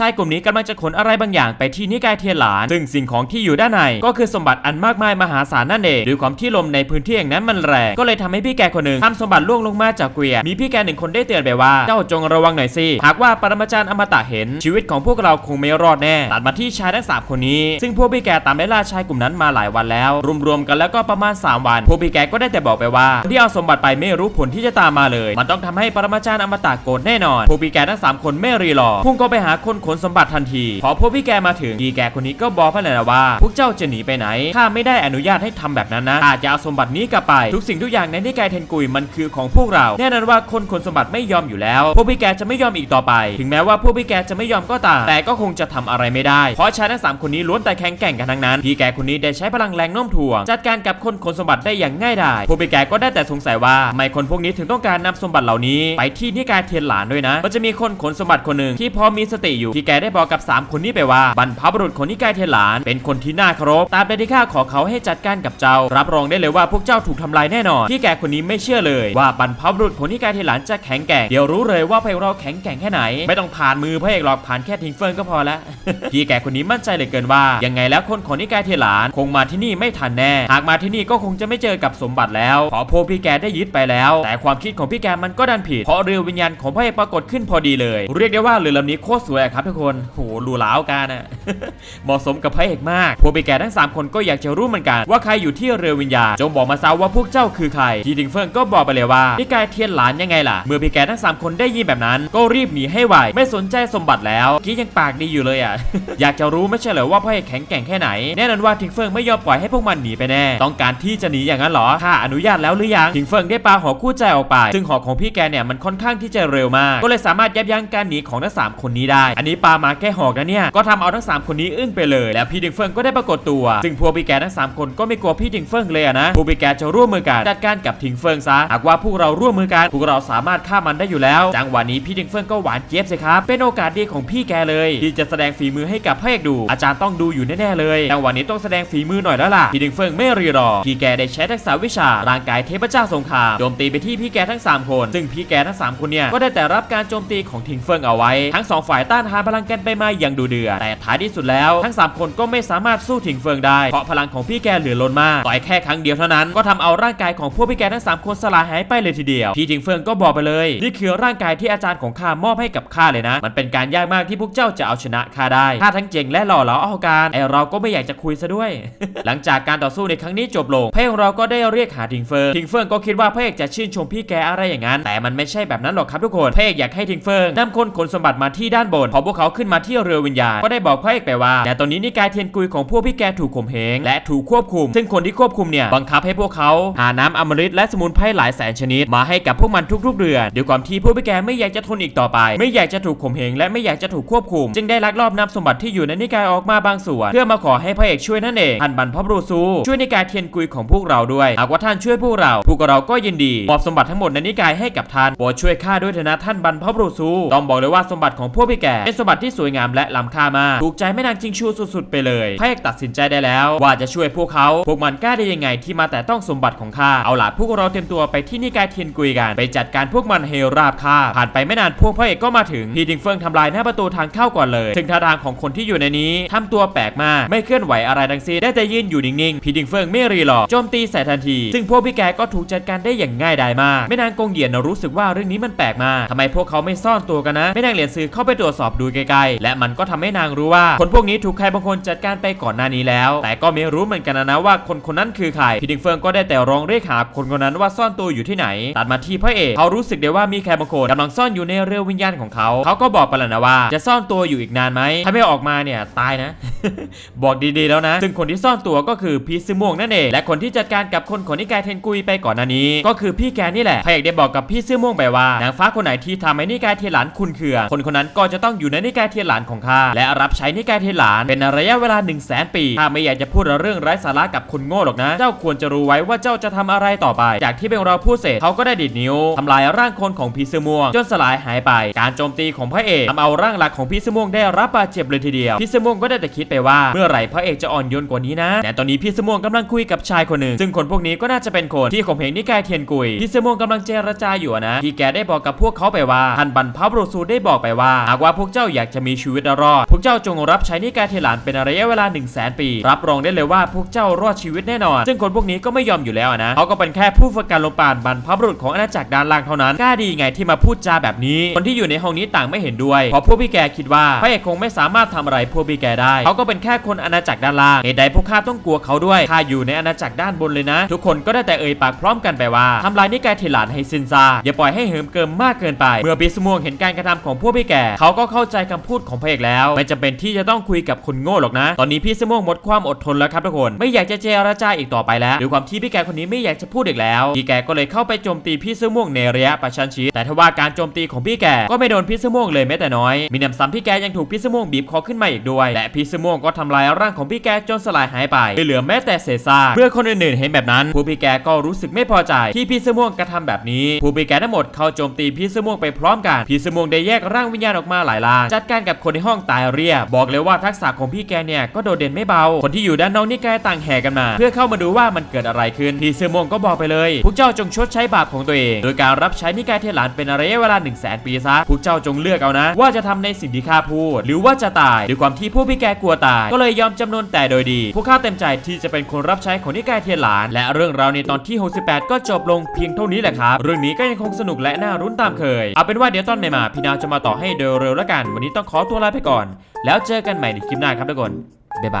ชายกลุ่มนี้กำลังจะขนอะไรบางอย่างไปที่นิกายเทียนหลาน ซึ่งสิ่งของที่อยู่ด้านใน ก็คือสมบัติอันมากมายมหาศาลนั่นเองด้วยความที่ลมในพื้นที่อย่างนั้นมันแรงก็เลยทำให้พี่แกคนหนึ่งทำสมบัติล่วงลงมาจากเกวียนมีพี่แกหนึ่งคนได้เตือนไปว่าเจ้าจงระวังหน่อยสิหากว่าปรมาจารย์อมตะเห็นชีวิตของพวกเราคงไม่รอดแน่ตัดมาที่ชายทั้งสามคนนี้ ซึ่งพวกพี่แกตามได้ล่าชายกลุ่มนั้นมาหลายวันแล้ว รวมๆกันแล้วก็ประมาณ 3 วันพวกพี่แกก็ได้แต่บอกไปว่าที่เอาสมบัติไปไม่รู้ผลที่จะตามมาเลย มันต้องทำให้ปรมาจารย์อมตะโกรธแน่นอนพวกพี่แกทั้งสามคนไม่รีรอพุ่งก็ไปหาคนขนสมบัติทันที พอพวกพี่แกมาถึงพี่แกคนนี้ก็บอกไปเลยนะว่า พวกเจ้าจะหนีไปไหนข้าไม่ได้อนุญาตให้ทำแบบนั้นนะข้าจะเอาสมบัตินี้กลับไป ทุกสิ่งทุกอย่างในนิกายเทนกุยมันคือของพวกเรา แน่นอนว่าคนขนสมบัติไม่ยอมอยู่แล้ว พวกพี่แกจะไม่ยอมอีกต่อไป ถึงแม้ว่าพวกพี่แกจะไม่ยอมก็ตามแต่ก็คงจะทำอะไรไม่ได้ เพราะชายทั้งสามคนนี้ล้วนแต่แข็งแกร่งกันทั้งนั้นพี่แกคนนี้ได้ใช้พลังแรงโน้มถ่วงจัดการกับคนขนสมบัติได้อย่างง่ายดายพวกพี่แกก็ได้แต่สงสัยว่าทำไมคนพวกนี้ถึงต้องการนำสมบัติเหล่านี้ ไปที่นิกายเทียนหลานด้วยนะ มันจะมีคนขนสมบัติคนหนึ่งที่พอมีสติอยู่พี่แกได้บอกกับ 3 คนนี้ไปว่า บรรพบุรุษของนิกายเทหลาน เป็นคนที่น่าเคารพตามใดที่ข้าขอเขาให้จัดการกับเจ้า รับรองได้เลยว่าพวกเจ้าถูกทำลายแน่นอนพี่แกคนนี้ไม่เชื่อเลย ว่าบรรพบุรุษของนิกายเทหลานจะแข็งแกร่งเดี๋ยวรู้เลยว่าพระเอกเราแข็งแกร่งแค่ไหน ไม่ต้องผ่านมือพระเอกหรอกผ่านแค่ทิงเฟิงก็พอแล้วพี่แกคนนี้มั่นใจเหลือเกินว่า ยังไงแล้วคนของนิกายเทหลานคงมาที่นี่ไม่ทันแน่ หากมาที่นี่ก็คงจะไม่เจอกับสมบัติแล้วเพราะพพี่แกได้ยึดไปแล้ว แต่ความคิดของพี่แกมันก็ดันผิด เพราะเรือวิญญาณของพระเอกปรากฏขึ้นพอดีเลย เรียกได้ว่าเรือลำนี้โคตรสวยครับทุกคนโหหรูหราเอาการอะเหมาะสมกับพระเอกมาก พวกพี่แกทั้งสามคนก็อยากจะรู้เหมือนกัน ว่าใครอยู่ที่เรือวิญญาณจงบอกมาซะว่าพวกเจ้าคือใครทีดิงเฟิงก็บอกไปเลยว่านิกายเทียนหลานยังไงล่ะ เมื่อพี่แกทั้งสามคนได้ยินแบบนั้น ก็รีบหนีให้ไวไม่สนใจสมบัติแล้วกี้ยังปากดีอยู่เลยอะ อยากจะรู้ไม่ใช่เหรอว่าพระเอกแข็งแกร่งแค่ไหนแน่นอนว่าทิงเฟิงไม่ยอมปล่อยให้พวกมันหนีไปแน่ ต้องการที่จะหนีอย่างนั้นเหรอข้าอนุญาตแล้วหรือยังทิงเฟิงได้ปาหอคู่ใจออกไป ซึ่งหอกของพี่แกเนี่ยมันค่อนข้างที่จะเร็วมาก ก็เลยสามารถยับยั้งการหนีของทั้งสามคนนี้ได้ อันนี้ปามาแค่หอกนะเนี่ย ก็ทำเอาทั้งสามคนนี้อึ้งไปเลย แล้วพี่ทิงเฟิงก็ได้ปรากฏตัว ซึ่งพวกพี่แกทั้งสามคนก็ไม่กลัวพี่ทิงเฟิงเลยนะพวกพี่แกจะร่วมมือกันจัดการกับทิงเฟิงซะ หากว่าพวกเราร่วมมือกันพวกเราสามารถฆ่ามันได้อยู่แล้ว จังหวะนี้พี่ทิงเฟิงก็หวานเจี๊ยบสิครับ เป็นโอกาสดีของพี่แกเลย ที่จะแสดงฝีมือให้กับพระเอกดู อาจารย์ต้องดูอยู่แน่ๆเลย จังหวะนี้ต้องแสดงฝีมือหน่อยแล้วล่ะ พี่ทิงเฟิงไม่รีรอ พี่แกได้ใช้ทักษะวิชา ร่างกายเทพเจ้าสงคราม โจมตีไปที่พี่แกทั้งสามคน ซึ่งพี่แกทั้งสามคนเนี่ย ก็ได้แต่รับการโจมตีของทิงเฟิงเอาไว้ ทั้งสองฝ่ายต้านทานพลังกันไปมาอย่างดูเดือดแต่ท้ายที่สุดแล้วทั้งสามคนก็ไม่สามารถสู้ทิงเฟิงได้ เพราะพลังของพี่แกเหลือล้นมากต่อยแค่ครั้งเดียวเท่านั้นก็ทำเอาร่างกายของพวกพี่แกทั้งสามคนสลายหายไปเลยทีเดียว พี่ทิงเฟิงก็บอกไปเลย นี่คือร่างกายที่อาจารย์ของข้ามอบให้กับข้าเลยนะ มันเป็นการยากมากที่พวกเจ้าจะเอาชนะข้าได้ข้าทั้งเจ๋งและหล่อเหลาเอาการไอเราก็ไม่อยากจะคุยซะด้วย หลังจากการต่อสู้ในครั้งนี้จบลงพระเอกของเราก็ได้เรียกหาทิงเฟิงทิงเฟิงก็คิดว่าพระเอกจะชื่นชมพี่แกอะไรอย่างนั้น แต่มันไม่ใช่แบบนั้นหรอกครับทุกคนพระเอกอยากให้ทิงเฟิงนำคนขนสมบัติมาที่ด้านบนพอพวกเขาขึ้นมาที่เรือวิญญาณก็ได้บอกพระเอกไปว่าแต่ตอนนี้นิกายเทียนกุยของพวกพี่แกถูกข่มเหงและถูกควบคุม ซึ่งคนที่ควบคุมเนี่ยบังคับให้พวกเขาหาน้ำอมฤตและสมุนไพรหลายแสนชนิด มาให้กับพวกมันทุกๆเดือนด้วยความที่พวกพี่แกไม่อยากจะทนอีกต่อไป ไม่อยากจะถูกข่มเหงและไม่อยากจะถูกควบคุม จึงได้ลักลอบนำสมบัติที่อยู่ในนิกายออกมาบางส่วน เพื่อมาขอให้พระเอกช่วยนั่นเองท่านบรรพบุรุษซูช่วยนิกายเทียนกุยของพวกเราด้วยหากว่าท่านช่วยพวกเรา พวกเราก็ยินดีมอบสมบัติทั้งหมดในนิกายให้กับท่านโปรดช่วยข้าด้วยเถอะนะท่านบรรพบุรุษซูต้องบอกเลยว่าสมบัติของพวกพี่แกเป็นสมบัติที่สวยงามและล้ำค่ามากถูกใจแม่นางจิงชูสุดๆไปเลยพระเอกตัดสินใจได้แล้ว ว่าจะช่วยพวกเขา พวกมันกล้าได้ยังไงที่มาแต่ต้องสมบัติของข้า เอาล่ะพวกเราเตรียมตัวไปที่นิกายเทียนกุยกัน ไปจัดการพวกมันให้ราบคาผ่านไปไม่นานพวกพระเอกก็มาถึงพี่ดิงเฟิงทำลายหน้าประตูทางเข้าก่อนเลยถึงท่าทางของคนที่อยู่ในนี้ทำตัวแปลกมากไม่เคลื่อนไหวอะไรทั้งสิ้นได้แต่ยืนอยู่นิ่งๆพี่ดิงเฟิงไม่รีหรอกโจมตีใส่ทันที ซึ่งพวกพี่แกก็ถูกจัดการได้อย่างง่ายดายมากไม่นางกงเหยียนรู้สึกว่าเรื่องนี้มันแปลกมากทำไมพวกเขาไม่ซ่อนตัวกันนะไม่นางเหรียญซื้อเข้าไปตรวจสอบดูใกล้ๆและมันก็ทำให้นางรู้ว่า คนพวกนี้ถูกใครบางคนจัดการไปก่อนหน้านี้แล้ว แต่ก็ไม่รู้เหมือนกันนะนะว่าคนคนนั้นคือใครพี่ดิงเฟิงก็ได้แต่ร้องเรียกหาคนคนนั้นว่าซ่อนตัวอยู่ที่ไหน ตัดมาที่พระเอกเขารู้สึกได้ว่ามีใครบางคนกำลังซ่อนอยู่ในเรือวิญญาณของเขาเขาก็บอกไปแล้วนะว่า จะซ่อนตัวอยู่อีกนานไหมถ้าไม่ออกมาเนี่ยตายนะ บอกดีๆแล้วนะ ซึ่งคนที่ซ่อนตัวก็คือพีซึม่วงนั่นเองและคนที่จัดการกับคนขนนิกายเทนกุยไปก่อนหน้านี้ ก็คือพี่แกนี่แหละพระเอกได้บอกกับพี่ซื่อม่วงไปว่านางฟ้าคนไหนที่ทำให้นิกายเทหลานคุณเคือคนคนนั้นก็จะต้องอยู่ในนิกายเทียนหลานของข้าและรับใช้นิกายเทียนหลานเป็นระยะเวลา1นึ่งแสนปีถ้าไม่อยากจะพูดเรื่องไร้สาระกับคนโง่หรอกนะ เจ้าควรจะรู้ไว้ว่าเจ้าจะทำอะไรต่อไป จากที่เป็นเราพูดเสร็จเขาก็ได้ดิดนิ้วทำลายร่างคนของพีซื่อม่วงจนสลายหายไป การโจมตีของพระเอกทำเอาร่างหลักของพีซื่อม่วงได้รับบาดเจ็บเลยทีเดียวพีซื่อม่วงก็ได้แต่คิดไปว่าเมื่อไหร่พระเอกจะอ่อนโยนกว่านี้นะแต่ตอนนี้พีซื่อม่วงกำลังคุยกับชายคนหนึ่ง ซึ่งคนพวกนี้ก็น่าจะเป็นคนที่ข่มเหงนิกายเทียนกุยพีซื่อม่วงกำลังเจรจาอยู่นะพี่แกได้บอกกับพวกเขาไปว่าท่านบรรพบุรุษได้บอกไปว่าหากว่าพวกเจ้าอยากจะมีชีวิตรอด พวกเจ้าจงรับใช้นิกายเทหลานเป็นระยะเวลา 1 0 0 0 0แสนปี รับรองได้เลยว่าพวกเจ้ารอดชีวิตแน่นอน ซึ่งคนพวกนี้ก็ไม่ยอมอยู่แล้วนะเขาก็เป็นแค่ผู้ฝึกการลมปราณบรรพบุรุษของอาณาจักรด้านล่างเท่านั้นกล้าดีไงที่มาพูดจาแบบนี้ คนที่อยู่ในห้องนี้ต่างไม่เห็นด้วยเพราะพวกพี่แกคิดว่าพระเอกคงไม่สามารถทำอะไรพวกพี่แกได้เขาก็เป็นแค่คนอาณาจักรด้านล่างเหตุใดพวกข้าต้องกลัวเขาด้วยข้าอยู่ในอาณาจักรด้านบนเลยนะ ทุกคนก็ได้แต่เอ่ยปากพร้อมกันไปว่าทำลายนิกายเทหลานให้สิ้นซาอย่าปล่อยให้เหิมเกิมมากเกินไป เมื่อปิสมวงเห็นการกระทำของพวกพี่แกเขาก็เข้าใจคำพูดของพระเอกแล้ว ไม่จำเป็นที่จะต้องคุยกับคนโง่หรอกนะ ตอนนี้พี่สม่วงหมดความอดทนแล้วครับทุกคน ไม่อยากจะเจรจาอีกต่อไปแล้วด้วยความที่พี่แกคนนี้ไม่อยากจะพูดอีกแล้ว พี่แกก็เลยเข้าไปโจมตีพี่สม่วงในระยะประชันชิดแต่ทว่าการโจมตีของพี่แกก็ไม่โดนพี่สม่วงเลยแม้แต่น้อย มีหนำซ้ำพี่แกยังถูกพี่สม่วงบีบคอขึ้นมาอีกด้วย และพี่สม่วงก็ทำลายร่างของพี่แกจนสลายหายไปไม่เหลือแม้แต่เศษซากเมื่อคนอื่นๆเห็นแบบนั้นผู้พี่แกก็รู้สึกไม่พอใจที่พี่สม่วงกระทำแบบนี้ผู้พี่แกทั้งหมดเข้าโจมตีพี่สม่วงไปพร้อมกันพี่สม่วงได้แยกร่างวิญญาณออกมาหลายร่างจัดการกับคนในห้องตายเรียบ บอกเลยว่าทักษะของพี่แกเนี่ยก็โดดเด่นไม่เบา คนที่อยู่ด้านนอกนี่แกต่างแห่กันมา เพื่อเข้ามาดูว่ามันเกิดอะไรขึ้นพี่สม่วงก็บอกไปเลย พวกเจ้าจงชดใช้บาปของตัวเอง โดยการรับใช้นิกายเทหลานเป็นระยะเวลา1 0 0 0 0แสนปีซะพวกเจ้าจงเลือกเอานะ ว่าจะทำในสิ่งที่ข้าพูด หรือว่าจะตายด้วยความที่พวกพี่แกกลัวตาย ก็เลยยอมจำนนแต่โดยดี พวกข้าเต็มใจที่จะเป็นคนรับใช้ของนิกายเทหลาน และเรื่องราวในตอนที่ 68 ก็จบลงเพียงเท่านี้แหละครับเรื่องนี้ก็ยังคงสนุกและน่ารุ้นตามเคยเอาเป็นว่าเดี๋ยวตอนใหม่มาพี่นาวจะมาต่อให้โดยเร็วแล้วกันวันนี้ต้องขอตัวลาไปก่อน แล้วเจอกันใหม่ในคลิปหน้าครับทุกคนบ๊ายบาย